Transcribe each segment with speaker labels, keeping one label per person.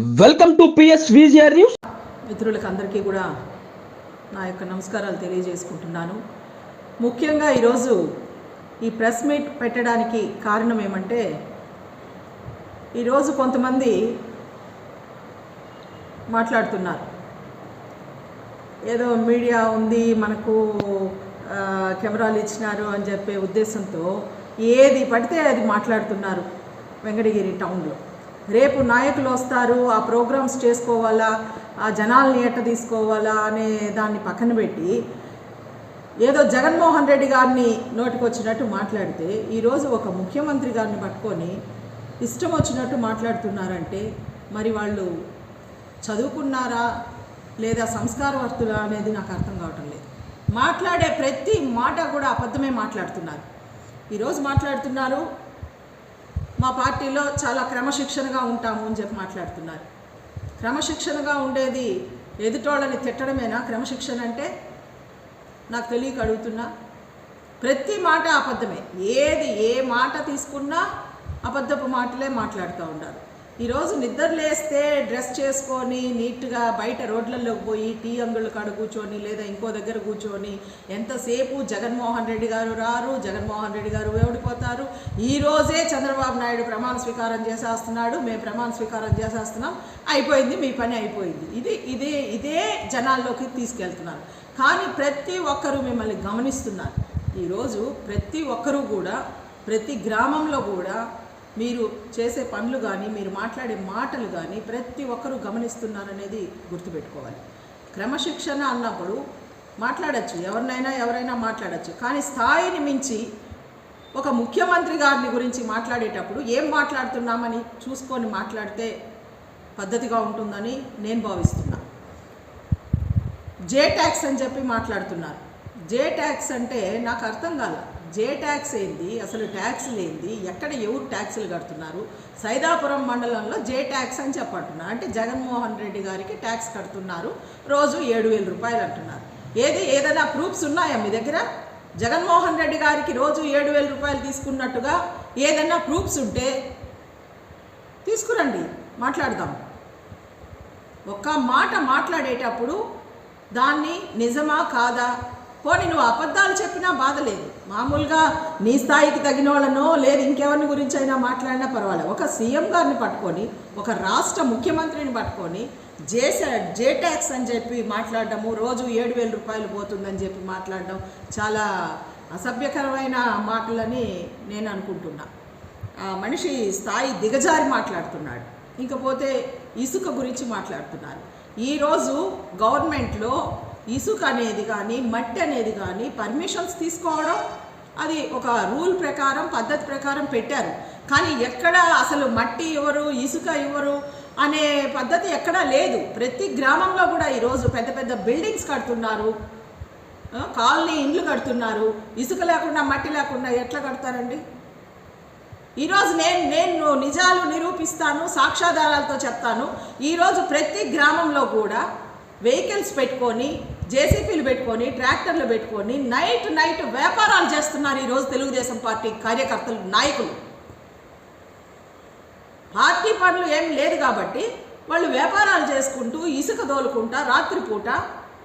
Speaker 1: Welcome to PS VGR news.
Speaker 2: మిత్రులకు అందరికీ కూడా నా యొక్క నమస్కారాలు తెలియజేసుకుంటున్నాను. ముఖ్యంగా ఈరోజు ఈ ప్రెస్ మీట్ పెట్టడానికి కారణం ఏమంటే ఈరోజు కొంతమంది మాట్లాడుతున్నారు. ఏదో మీడియా ఉంది మనకు కెమెరాలు ఇచ్చినారు అని చెప్పే ఉద్దేశంతో ఏది పడితే అది మాట్లాడుతున్నారు వెంకటగిరి టౌన్లో. రేపు నాయకులు వస్తారు ఆ ప్రోగ్రామ్స్ చేసుకోవాలా ఆ జనాల్ని ఎట్ట తీసుకోవాలా అనే దాన్ని పక్కన పెట్టి ఏదో జగన్మోహన్ రెడ్డి గారిని నోటికొచ్చినట్టు మాట్లాడితే ఈరోజు ఒక ముఖ్యమంత్రి గారిని పట్టుకొని ఇష్టం వచ్చినట్టు మాట్లాడుతున్నారంటే మరి వాళ్ళు చదువుకున్నారా లేదా సంస్కారవర్తులా అనేది నాకు అర్థం కావటం లేదు. మాట్లాడే ప్రతి మాట కూడా అబద్ధమే మాట్లాడుతున్నారు. ఈరోజు మాట్లాడుతున్నారు మా పార్టీలో చాలా క్రమశిక్షణగా ఉంటాము అని చెప్పి మాట్లాడుతున్నారు. క్రమశిక్షణగా ఉండేది ఎదుటోళ్ళని తిట్టడమేనా? క్రమశిక్షణ అంటే నాకు తెలియక అడుగుతున్నా. ప్రతి మాట అబద్ధమే. ఏది ఏ మాట తీసుకున్నా అబద్ధపు మాటలే మాట్లాడుతూ ఉన్నారు ఈరోజు నిద్ర లేస్తే డ్రెస్ చేసుకొని నీట్గా బయట రోడ్లలోకి పోయి టీ అంగుళ్ళు కాడ కూర్చొని లేదా ఇంకో దగ్గర కూర్చొని ఎంతసేపు జగన్మోహన్ రెడ్డి గారు రారు జగన్మోహన్ రెడ్డి గారు ఓడిపోతారు. ఈరోజే చంద్రబాబు నాయుడు ప్రమాణ స్వీకారం చేసేస్తున్నాడు. మేము ప్రమాణ స్వీకారం చేసేస్తున్నాం. అయిపోయింది మీ పని అయిపోయింది. ఇది ఇదే ఇదే జనాల్లోకి తీసుకెళ్తున్నారు. కానీ ప్రతి ఒక్కరూ మిమ్మల్ని గమనిస్తున్నారు. ఈరోజు ప్రతి ఒక్కరూ కూడా ప్రతి గ్రామంలో కూడా మీరు చేసే పనులు కానీ మీరు మాట్లాడే మాటలు కానీ ప్రతి ఒక్కరూ గమనిస్తున్నారనేది గుర్తుపెట్టుకోవాలి. క్రమశిక్షణ అన్నప్పుడు మాట్లాడచ్చు. ఎవరినైనా ఎవరైనా మాట్లాడచ్చు. కానీ స్థాయిని మించి ఒక ముఖ్యమంత్రి గారిని గురించి మాట్లాడేటప్పుడు ఏం మాట్లాడుతున్నామని చూసుకొని మాట్లాడితే పద్ధతిగా ఉంటుందని నేను భావిస్తున్నా. జే ట్యాక్స్ అని చెప్పి మాట్లాడుతున్నారు. జే ట్యాక్స్ అంటే నాకు అర్థం కాల. జే ట్యాక్స్ ఏంది? అసలు ట్యాక్స్ ఏంది ఎక్కడ ఎవరు ట్యాక్సులు కడుతున్నారు? సైదాపురం మండలంలో జే ట్యాక్స్ అని చెప్పంటున్నారు అంటే జగన్మోహన్ రెడ్డి గారికి ట్యాక్స్ కడుతున్నారు. రోజు ఏడు వేల రూపాయలు అంటున్నారు. ఏది ఏదైనా ప్రూఫ్స్ ఉన్నాయా మీ దగ్గర? జగన్మోహన్ రెడ్డి గారికి రోజు ఏడు వేల రూపాయలు తీసుకున్నట్టుగా ఏదైనా ప్రూఫ్స్ ఉంటే తీసుకురండి. మాట్లాడదాం. ఒక్క మాట మాట్లాడేటప్పుడు దాన్ని నిజమా కాదా? పోనీ నువ్వు అబద్ధాలు చెప్పినా బాధ లేదు. మామూలుగా నీ స్థాయికి తగిన వాళ్ళనో లేదు ఇంకెవరిని గురించి అయినా మాట్లాడినా పర్వాలేదు. ఒక సీఎం గారిని పట్టుకొని ఒక రాష్ట్ర ముఖ్యమంత్రిని పట్టుకొని జేసే జే ట్యాక్స్ అని చెప్పి మాట్లాడడము రోజు ఏడు వేల రూపాయలు పోతుందని చెప్పి మాట్లాడడం చాలా అసభ్యకరమైన మాటలని నేను అనుకుంటున్నా. ఆ మనిషి స్థాయి దిగజారి మాట్లాడుతున్నాడు. ఇంకపోతే ఇసుక గురించి మాట్లాడుతున్నారు. ఈరోజు గవర్నమెంట్లో ఇసుక అనేది కానీ మట్టి అనేది కానీ పర్మిషన్స్ తీసుకోవడం అది ఒక రూల్ ప్రకారం పద్ధతి ప్రకారం పెట్టారు. కానీ ఎక్కడ అసలు మట్టి ఇవ్వరు ఇసుక ఇవ్వరు అనే పద్ధతి ఎక్కడా లేదు. ప్రతి గ్రామంలో కూడా ఈరోజు పెద్ద పెద్ద బిల్డింగ్స్ కడుతున్నారు. కాలనీ ఇండ్లు కడుతున్నారు. ఇసుక లేకుండా మట్టి లేకుండా ఎట్లా కడతారండి? ఈరోజు నేను నేను నిజాలు నిరూపిస్తాను సాక్ష్యాధారాలతో చెప్తాను. ఈరోజు ప్రతి గ్రామంలో కూడా వెహికల్స్ పెట్టుకొని జేసీపీలు పెట్టుకొని ట్రాక్టర్లు పెట్టుకొని నైట్ నైట్ వ్యాపారాలు చేస్తున్నారు ఈరోజు తెలుగుదేశం పార్టీ కార్యకర్తలు నాయకులు. పార్టీ పనులు ఏం లేదు కాబట్టి వాళ్ళు వ్యాపారాలు చేసుకుంటూ ఇసుక దోలుకుంటా రాత్రిపూట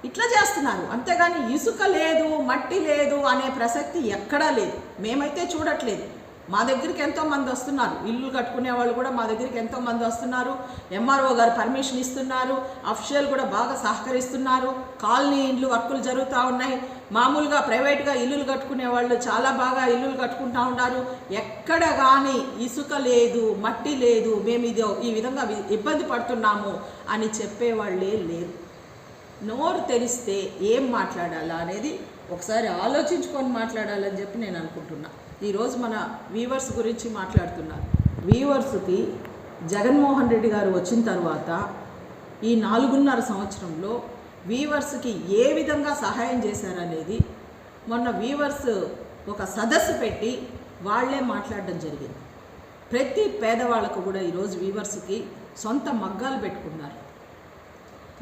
Speaker 2: ఇట్లా చేస్తున్నారు. అంతేగాని ఇసుక లేదు మట్టి లేదు అనే ప్రసక్తి ఎక్కడా లేదు. మేమైతే చూడట్లేదు. మా దగ్గరికి ఎంతో మంది వస్తున్నారు. ఇల్లు కట్టుకునే వాళ్ళు కూడా మా దగ్గరికి ఎంతో మంది వస్తున్నారు. ఎంఆర్ఓ గారు పర్మిషన్ ఇస్తున్నారు. అఫిషియల్ కూడా బాగా సహకరిస్తున్నారు. కాలనీ ఇండ్లు వర్కులు జరుగుతూ ఉన్నాయి. మామూలుగా ప్రైవేట్గా ఇల్లులు కట్టుకునే వాళ్ళు చాలా బాగా ఇల్లులు కట్టుకుంటా ఉన్నారు. ఎక్కడ కానీ ఇసుక లేదు మట్టి లేదు మేము ఇది ఈ విధంగా ఇబ్బంది పడుతున్నాము అని చెప్పేవాళ్ళే లేరు. నోరు తెరిస్తే ఏం మాట్లాడాలా అనేది ఒకసారి ఆలోచించుకొని మాట్లాడాలని చెప్పి నేను అనుకుంటున్నాను ఈరోజు మన వీవర్స్ గురించి మాట్లాడుతున్నారు. వీవర్స్కి జగన్మోహన్ రెడ్డి గారు వచ్చిన తర్వాత ఈ నాలుగున్నర సంవత్సరంలో వీవర్స్కి ఏ విధంగా సహాయం చేశారనేది మొన్న వీవర్స్ ఒక సదస్సు పెట్టి వాళ్ళే మాట్లాడడం జరిగింది. ప్రతి పేదవాళ్ళకు కూడా ఈరోజు వీవర్స్కి సొంత మగ్గాలు పెట్టుకున్నారు.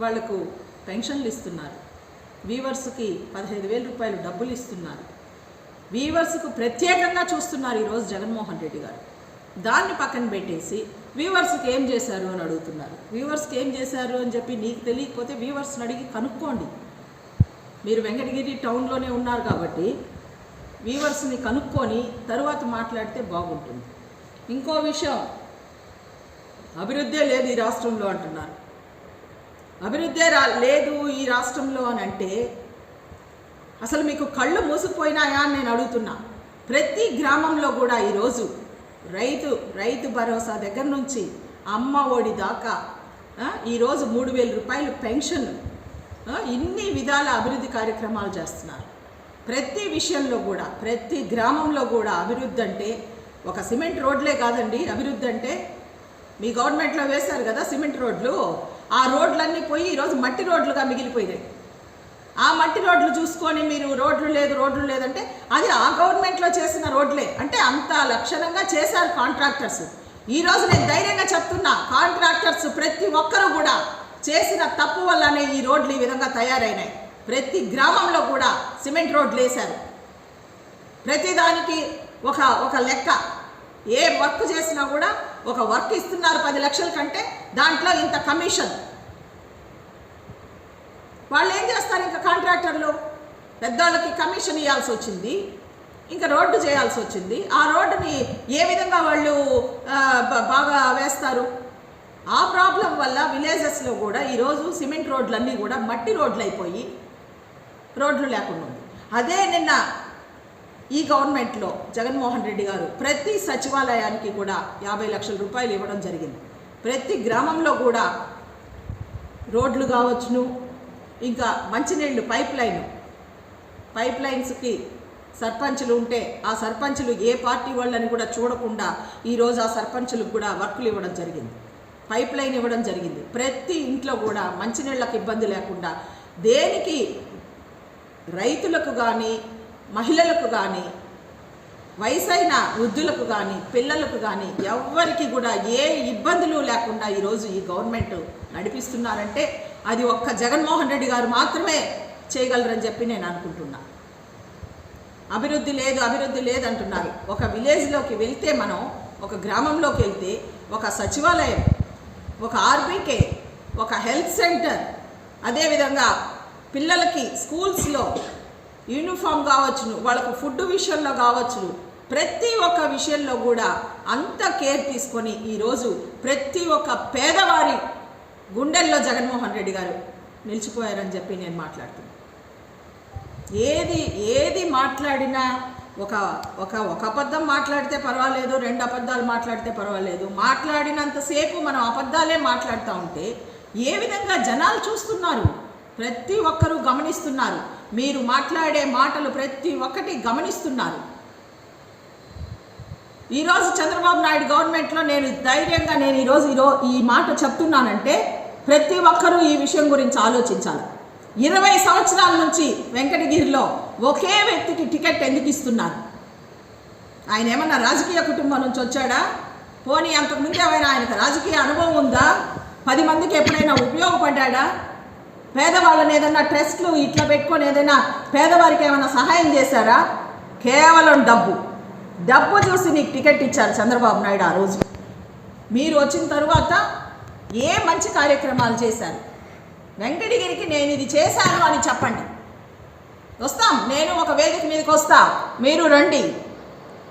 Speaker 2: వాళ్ళకు పెన్షన్లు ఇస్తున్నారు. వీవర్స్కి పదహైదు వేల రూపాయలు డబ్బులు ఇస్తున్నారు. వీవర్స్కు ప్రత్యేకంగా చూస్తున్నారు ఈరోజు జగన్మోహన్ రెడ్డి గారు. దాన్ని పక్కన పెట్టేసి వీవర్స్కి ఏం చేశారు అని అడుగుతున్నారు. వీవర్స్కి ఏం చేశారు అని చెప్పి నీకు తెలియకపోతే వీవర్స్ని అడిగి కనుక్కోండి. మీరు వెంకటగిరి టౌన్లోనే ఉన్నారు కాబట్టి వీవర్స్ని కనుక్కొని తరువాత మాట్లాడితే బాగుంటుంది. ఇంకో విషయం అభివృద్ధే లేదు ఈ రాష్ట్రంలో అంటున్నారు. అభివృద్ధే రా లేదు ఈ రాష్ట్రంలో అని అంటే అసలు మీకు కళ్ళు మూసుకుపోయినాయా అని నేను అడుగుతున్నా. ప్రతి గ్రామంలో కూడా ఈరోజు రైతు రైతు భరోసా దగ్గర నుంచి అమ్మ ఒడి దాకా ఈరోజు మూడు వేల రూపాయలు పెన్షన్ ఇన్ని విధాల అభివృద్ధి కార్యక్రమాలు చేస్తున్నారు. ప్రతి విషయంలో కూడా ప్రతి గ్రామంలో కూడా అభివృద్ధి అంటే ఒక సిమెంట్ రోడ్లే కాదండి. అభివృద్ధి అంటే మీ గవర్నమెంట్లో వేశారు కదా సిమెంట్ రోడ్లు ఆ రోడ్లన్నీ పోయి ఈరోజు మట్టి రోడ్లుగా మిగిలిపోయినాయి. ఆ మట్టి రోడ్లు చూసుకొని మీరు రోడ్లు లేదు రోడ్లు లేదంటే అది ఆ గవర్నమెంట్లో చేసిన రోడ్లే. అంటే అంత లక్షణంగా చేశారు కాంట్రాక్టర్స్. ఈరోజు నేను ధైర్యంగా చెప్తున్నా కాంట్రాక్టర్స్ ప్రతి ఒక్కరూ కూడా చేసిన తప్పు వల్లనే ఈ రోడ్లు ఈ విధంగా తయారైనాయి. ప్రతి గ్రామంలో కూడా సిమెంట్ రోడ్లు వేశారు. ప్రతిదానికి ఒక ఒక లెక్క. ఏ వర్క్ చేసినా కూడా ఒక వర్క్ ఇస్తున్నారు పది లక్షల కంటే దాంట్లో ఇంత కమిషన్. వాళ్ళు ఏం చేస్తారు ఇంకా కాంట్రాక్టర్లు? పెద్దోళ్ళకి కమిషన్ ఇవ్వాల్సి వచ్చింది. ఇంకా రోడ్డు చేయాల్సి వచ్చింది. ఆ రోడ్డుని ఏ విధంగా వాళ్ళు బాగా వేస్తారు? ఆ ప్రాబ్లం వల్ల విలేజెస్లో కూడా ఈరోజు సిమెంట్ రోడ్లన్నీ కూడా మట్టి రోడ్లు అయిపోయి రోడ్లు లేకుండా ఉంది. అదే నిన్న ఈ గవర్నమెంట్లో జగన్మోహన్ రెడ్డి గారు ప్రతి సచివాలయానికి కూడా యాభై లక్షల రూపాయలు ఇవ్వడం జరిగింది. ప్రతి గ్రామంలో కూడా రోడ్లు కావచ్చును ఇంకా మంచినీళ్ళు పైప్ లైన్. పైప్ లైన్స్కి సర్పంచులు ఉంటే ఆ సర్పంచులు ఏ పార్టీ వాళ్ళని కూడా చూడకుండా ఈరోజు ఆ సర్పంచులకు కూడా వర్కులు ఇవ్వడం జరిగింది. పైప్ లైన్ ఇవ్వడం జరిగింది. ప్రతి ఇంట్లో కూడా మంచినీళ్ళకి ఇబ్బంది లేకుండా దేనికి రైతులకు కానీ మహిళలకు కానీ వయసైన వృద్ధులకు కానీ పిల్లలకు కానీ ఎవ్వరికి కూడా ఏ ఇబ్బందులు లేకుండా ఈరోజు ఈ గవర్నమెంట్ నడిపిస్తున్నారంటే అది ఒక్క జగన్మోహన్ రెడ్డి గారు మాత్రమే చేయగలరని చెప్పి నేను అనుకుంటున్నా. అభివృద్ధి లేదు అభివృద్ధి లేదు అంటున్నారు. ఒక విలేజ్లోకి వెళ్తే మనం ఒక గ్రామంలోకి వెళ్తే ఒక సచివాలయం ఒక ఆర్బీకే ఒక హెల్త్ సెంటర్ అదేవిధంగా పిల్లలకి స్కూల్స్లో యూనిఫామ్ కావచ్చును వాళ్ళకు ఫుడ్ విషయంలో కావచ్చును. ప్రతి ఒక్క విషయంలో కూడా అంత కేర్ తీసుకొని ఈరోజు ప్రతి ఒక్క పేదవారి గుండెల్లో జగన్మోహన్ రెడ్డి గారు నిలిచిపోయారని చెప్పి నేను మాట్లాడుతున్నాను ఏది ఏది మాట్లాడినా ఒక ఒక ఒక అబద్ధం మాట్లాడితే పర్వాలేదు రెండు అబద్ధాలు మాట్లాడితే పర్వాలేదు. మాట్లాడినంతసేపు మనం అబద్ధాలే మాట్లాడుతూ ఉంటే ఏ విధంగా జనాలు చూస్తున్నారు? ప్రతి ఒక్కరూ గమనిస్తున్నారు. మీరు మాట్లాడే మాటలు ప్రతి ఒక్కటి గమనిస్తున్నారు. ఈరోజు చంద్రబాబు నాయుడు గవర్నమెంట్లో నేను ధైర్యంగా నేను ఈరోజు ఈరో ఈ మాట చెప్తున్నానంటే ప్రతి ఒక్కరూ ఈ విషయం గురించి ఆలోచించాలి. ఇరవై సంవత్సరాల నుంచి వెంకటగిరిలో ఒకే వ్యక్తికి టికెట్ ఎందుకు ఇస్తున్నారు? ఆయన ఏమన్నా రాజకీయ కుటుంబం నుంచి వచ్చాడా? పోనీ అంతకుముందు ఏమైనా ఆయనకు రాజకీయ అనుభవం ఉందా? పది మందికి ఎప్పుడైనా ఉపయోగపడ్డా పేదవాళ్ళని ఏదైనా ట్రస్ట్లు ఇట్లా పెట్టుకొని ఏదైనా పేదవారికి ఏమైనా సహాయం చేశారా? కేవలం డబ్బు. డబ్బు చూసి నీకు టికెట్ ఇచ్చారు చంద్రబాబు నాయుడు ఆ రోజు. మీరు వచ్చిన తర్వాత ఏ మంచి కార్యక్రమాలు చేశారు? వెంకటగిరికి నేను ఇది చేశాను అని చెప్పండి. వస్తాం. నేను ఒక వేదిక మీదకి వస్తా. మీరు రండి.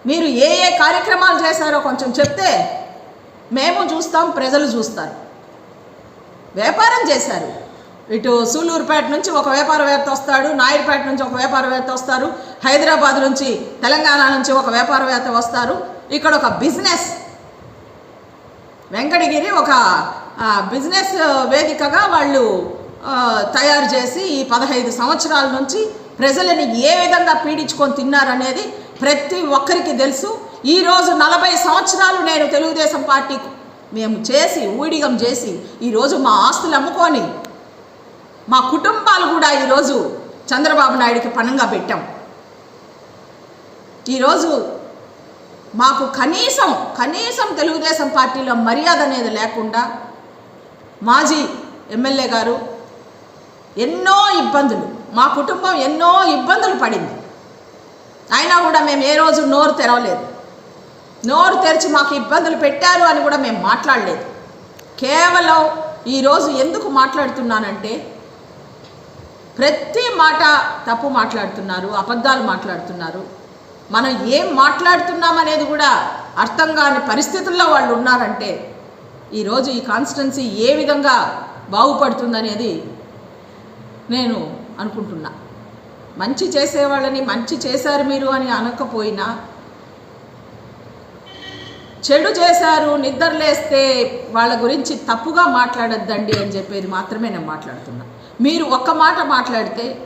Speaker 2: మీరు ఏ ఏ కార్యక్రమాలు చేశారో కొంచెం చెప్తే మేము చూస్తాం ప్రజలు చూస్తారు. వ్యాపారం చేశారు. ఇటు సూలూరుపేట నుంచి ఒక వ్యాపారవేత్త వస్తాడు నాయుడుపేట నుంచి ఒక వ్యాపారవేత్త వస్తారు హైదరాబాద్ నుంచి తెలంగాణ నుంచి ఒక వ్యాపారవేత్త వస్తారు. ఇక్కడ ఒక బిజినెస్ వెంకటగిరి ఒక బిజినెస్ వేదికగా వాళ్ళు తయారు చేసి ఈ పదహైదు సంవత్సరాల నుంచి ప్రజలని ఏ విధంగా పీడించుకొని తిన్నారనేది ప్రతి ఒక్కరికి తెలుసు. ఈరోజు నలభై సంవత్సరాలు నేను తెలుగుదేశం పార్టీ మేము చేసి ఊడిగం చేసి ఈరోజు మా ఆస్తులు అమ్ముకొని మా కుటుంబాలు కూడా ఈరోజు చంద్రబాబు నాయుడికి పణంగా పెట్టాం. ఈరోజు మాకు కనీసం కనీసం తెలుగుదేశం పార్టీలో మర్యాద అనేది లేకుండా మాజీ ఎమ్మెల్యే గారు ఎన్నో ఇబ్బందులు మా కుటుంబం ఎన్నో ఇబ్బందులు పడింది. అయినా కూడా మేము ఏ రోజు నోరు తెరవలేదు. నోరు తెరిచి మాకు ఇబ్బందులు పెట్టారు అని కూడా మేము మాట్లాడలేదు. కేవలం ఈరోజు ఎందుకు మాట్లాడుతున్నానంటే ప్రతి మాట తప్పు మాట్లాడుతున్నారు అబద్ధాలు మాట్లాడుతున్నారు. మనం ఏం మాట్లాడుతున్నాం అనేది కూడా అర్థం కాని పరిస్థితుల్లో వాళ్ళు ఉన్నారంటే ఈరోజు ఈ కాన్స్టిట్యున్సీ ఏ విధంగా బాగుపడుతుందనేది నేను అనుకుంటున్నా. మంచి చేసేవాళ్ళని మంచి చేశారు మీరు అని అనకపోయినా చెడు చేశారు నిద్రలేస్తే వాళ్ళ గురించి తప్పుగా మాట్లాడొద్దండి అని చెప్పేది మాత్రమే నేను మాట్లాడుతున్నా. మీరు ఒక్క మాట మాట్లాడితే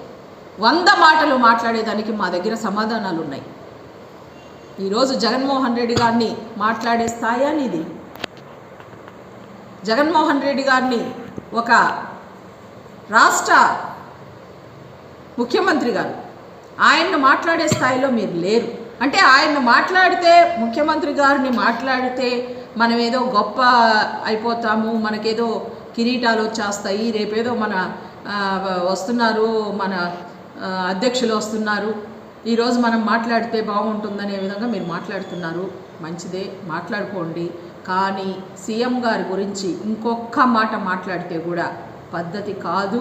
Speaker 2: వంద మాటలు మాట్లాడేదానికి మా దగ్గర సమాధానాలు ఉన్నాయి ఈరోజు జగన్మోహన్ రెడ్డి గారిని మాట్లాడే స్థాయి ఇది జగన్మోహన్ రెడ్డి గారిని ఒక రాష్ట్ర ముఖ్యమంత్రి గారు ఆయన్ను మాట్లాడే స్థాయిలో మీరు లేరు. అంటే ఆయన్ను మాట్లాడితే ముఖ్యమంత్రి గారిని మాట్లాడితే మనం ఏదో గొప్ప అయిపోతాము మనకేదో కిరీటాలు వచ్చేస్తాయి రేపేదో మన వస్తున్నారు మన అధ్యక్షులు వస్తున్నారు. ఈరోజు మనం మాట్లాడితే బాగుంటుందనే విధంగా మీరు మాట్లాడుతున్నారు. మంచిదే మాట్లాడుకోండి. కానీ సీఎం గారి గురించి ఇంకొక మాట మాట్లాడితే కూడా పద్ధతి కాదు.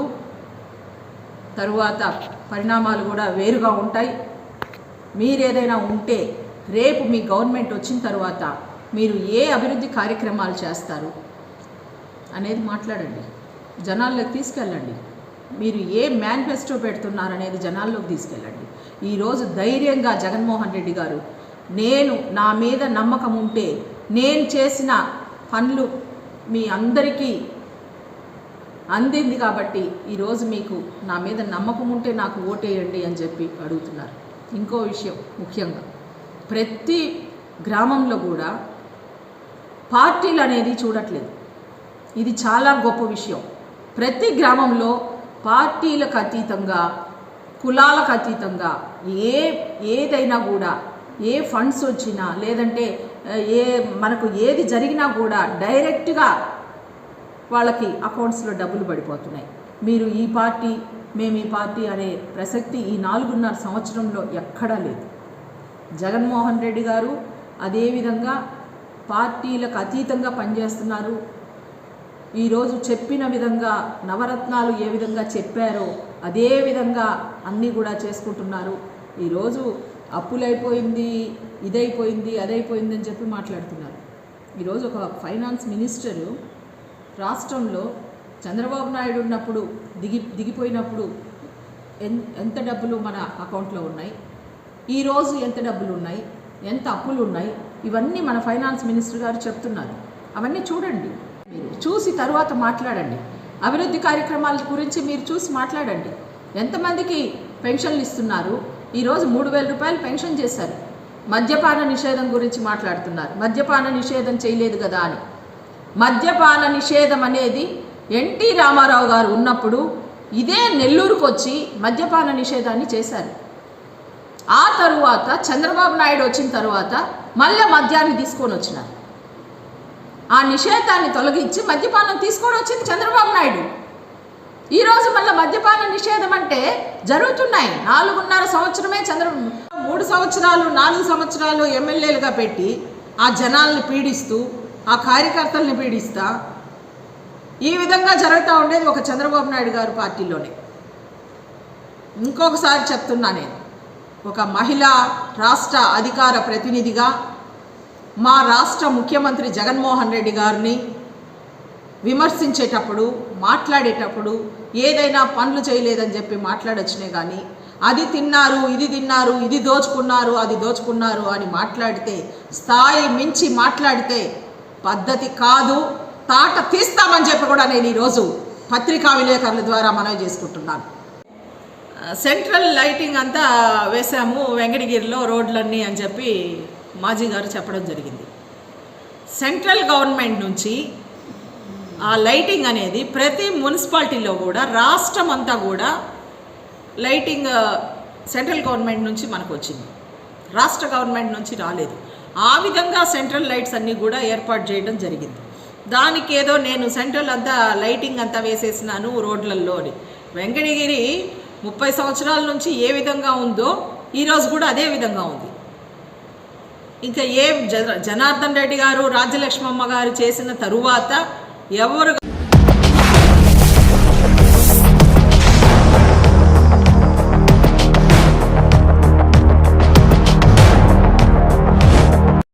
Speaker 2: తరువాత పరిణామాలు కూడా వేరుగా ఉంటాయి. మీరు ఏదైనా ఉంటే రేపు మీ గవర్నమెంట్ వచ్చిన తర్వాత మీరు ఏ అభివృద్ధి కార్యక్రమాలు చేస్తారు అనేది మాట్లాడండి. జనాల్లోకి తీసుకెళ్ళండి. మీరు ఏ మేనిఫెస్టో పెడుతున్నారనేది జనాల్లోకి తీసుకెళ్ళండి. ఈరోజు ధైర్యంగా జగన్మోహన్ రెడ్డి గారు నేను నా మీద నమ్మకం ఉంటే నేను చేసిన పనులు మీ అందరికీ అందింది కాబట్టి ఈరోజు మీకు నా మీద నమ్మకం ఉంటే నాకు ఓటేయండి అని చెప్పి అడుగుతున్నారు. ఇంకో విషయం ముఖ్యంగా ప్రతి గ్రామంలో కూడా పార్టీలు అనేది చూడట్లేదు. ఇది చాలా గొప్ప విషయం. ప్రతి గ్రామంలో పార్టీలకు అతీతంగా కులాలకు అతీతంగా ఏ ఏదైనా కూడా ఏ ఫండ్స్ వచ్చినా లేదంటే ఏ మనకు ఏది జరిగినా కూడా డైరెక్ట్గా వాళ్ళకి అకౌంట్స్లో డబ్బులు పడిపోతున్నాయి. మీరు ఈ పార్టీ మేము ఈ పార్టీ అనే ప్రసక్తి ఈ నాలుగున్నర సంవత్సరంలో ఎక్కడా లేదు. జగన్మోహన్ రెడ్డి గారు అదేవిధంగా పార్టీలకు అతీతంగా పనిచేస్తున్నారు. ఈరోజు చెప్పిన విధంగా నవరత్నాలు ఏ విధంగా చెప్పారో అదే విధంగా అన్నీ కూడా చేసుకుంటున్నారు. ఈరోజు అప్పులైపోయింది ఇదైపోయింది అదైపోయింది అని చెప్పి మాట్లాడుతున్నారు. ఈరోజు ఒక ఫైనాన్స్ మినిస్టరు రాష్ట్రంలో చంద్రబాబు నాయుడు ఉన్నప్పుడు దిగి దిగిపోయినప్పుడు ఎంత డబ్బులు మన అకౌంట్లో ఉన్నాయి? ఈరోజు ఎంత డబ్బులు ఉన్నాయి ఎంత అప్పులు ఉన్నాయి ఇవన్నీ మన ఫైనాన్స్ మినిస్టర్ గారు చెప్తున్నారు. అవన్నీ చూడండి. చూసి తర్వాత మాట్లాడండి. అభివృద్ధి కార్యక్రమాల గురించి మీరు చూసి మాట్లాడండి. ఎంతమందికి పెన్షన్లు ఇస్తున్నారు? ఈరోజు మూడు వేల రూపాయలు పెన్షన్ చేశారు. మద్యపాన నిషేధం గురించి మాట్లాడుతున్నారు. మద్యపాన నిషేధం చేయలేదు కదా అని. మద్యపాన నిషేధం అనేది ఎన్టీ రామారావు గారు ఉన్నప్పుడు ఇదే నెల్లూరుకు వచ్చి మద్యపాన నిషేధాన్ని చేశారు. ఆ తరువాత చంద్రబాబు నాయుడు వచ్చిన తర్వాత మళ్ళీ మద్యాన్ని తీసుకొని వచ్చినారు. ఆ నిషేధాన్ని తొలగించి మద్యపానం తీసుకొని వచ్చింది చంద్రబాబు నాయుడు. ఈరోజు మళ్ళీ మద్యపాన నిషేధం అంటే జరుగుతున్నాయి. నాలుగున్నర సంవత్సరమే చంద్ర మూడు సంవత్సరాలు నాలుగు సంవత్సరాలు ఎమ్మెల్యేలుగా పెట్టి ఆ జనాల్ని పీడిస్తూ ఆ కార్యకర్తల్ని పీడిస్తా ఈ విధంగా జరుగుతూ ఉండేది ఒక చంద్రబాబు నాయుడు గారు పార్టీలోనే. ఇంకొకసారి చెప్తున్నా నేను. ఒక మహిళా రాష్ట్ర అధికార ప్రతినిధిగా మా రాష్ట్ర ముఖ్యమంత్రి జగన్మోహన్ రెడ్డి గారిని విమర్శించేటప్పుడు మాట్లాడేటప్పుడు ఏదైనా పనులు చేయలేదని చెప్పి మాట్లాడొచ్చినే కానీ అది తిన్నారు ఇది తిన్నారు ఇది దోచుకున్నారు అది దోచుకున్నారు అని మాట్లాడితే స్థాయి మించి మాట్లాడితే పద్ధతి కాదు తాట తీస్తామని చెప్పి కూడా నేను ఈరోజు పత్రికా విలేకరుల ద్వారా మనవి చేసుకుంటున్నాను. సెంట్రల్ లైటింగ్ అంతా వేసాము వెంకటగిరిలో రోడ్లన్నీ అని చెప్పి మాజీ గారు చెప్పడం జరిగింది. సెంట్రల్ గవర్నమెంట్ నుంచి ఆ లైటింగ్ అనేది ప్రతి మున్సిపాలిటీలో కూడా రాష్ట్రం అంతా కూడా లైటింగ్ సెంట్రల్ గవర్నమెంట్ నుంచి మనకు వచ్చింది. రాష్ట్ర గవర్నమెంట్ నుంచి రాలేదు. ఆ విధంగా సెంట్రల్ లైట్స్ అన్నీ కూడా ఏర్పాటు చేయడం జరిగింది. దానికి ఏదో నేను సెంట్రల్ అంతా లైటింగ్ అంతా వేసేసినాను రోడ్లల్లో అని. వెంకటగిరి ముప్పై సంవత్సరాల నుంచి ఏ విధంగా ఉందో ఈరోజు కూడా అదే విధంగా ఉంది. ఇంకా ఏ జనార్దన్ రెడ్డి గారు రాజ్యలక్ష్మమ్మ గారు చేసిన తరువాత ఎవరు